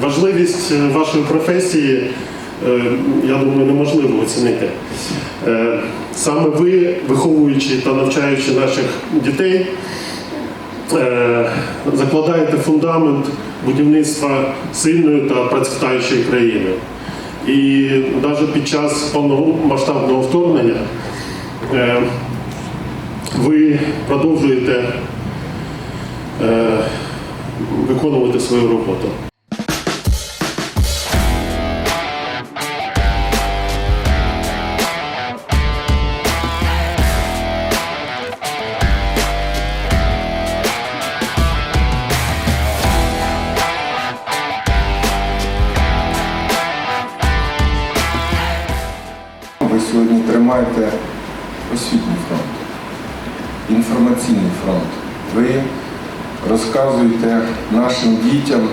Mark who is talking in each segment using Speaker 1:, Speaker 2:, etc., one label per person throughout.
Speaker 1: важливість е, вашої професії, е, я думаю, неможливо оцінити. Е, Саме ви, виховуючи та навчаючи наших дітей, закладаєте фундамент будівництва сильної та процвітаючої країни. І навіть під час повномасштабного вторгнення ви продовжуєте виконувати свою роботу.
Speaker 2: Тримаєте освітній фронт, інформаційний фронт. Ви розказуєте нашим дітям,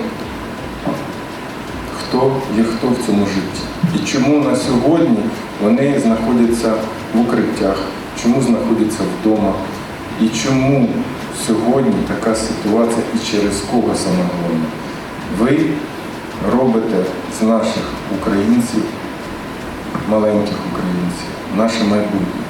Speaker 2: хто є хто в цьому житті. І чому на сьогодні вони знаходяться в укриттях, чому знаходяться вдома, і чому сьогодні така ситуація і через кого саме головне. Ви робите з наших українців маленьких українців, наше майбутнє.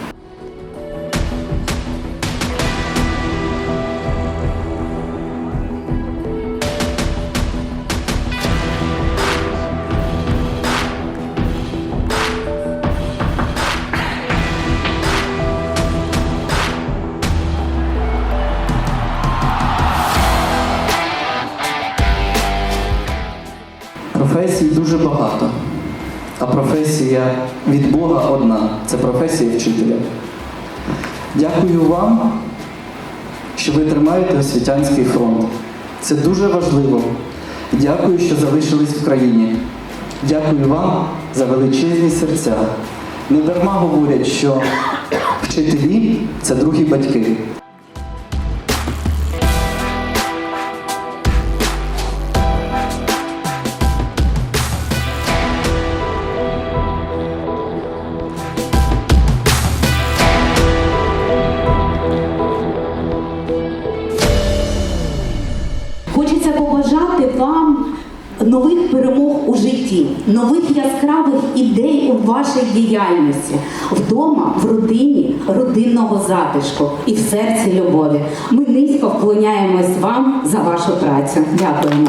Speaker 3: Професій дуже багато, а професія від Бога одна це професія вчителя. Дякую вам, що ви тримаєте освітянський фронт. Це дуже важливо. Дякую, що залишились в країні. Дякую вам за величезні серця. Не дарма говорять, що вчителі це другі батьки.
Speaker 4: Хочеться побажати вам нових перемог у житті, нових яскравих ідей у вашій діяльності, вдома, в родині, родинного затишку і в серці любові. Ми низько вклоняємось вам за вашу працю. Дякуємо.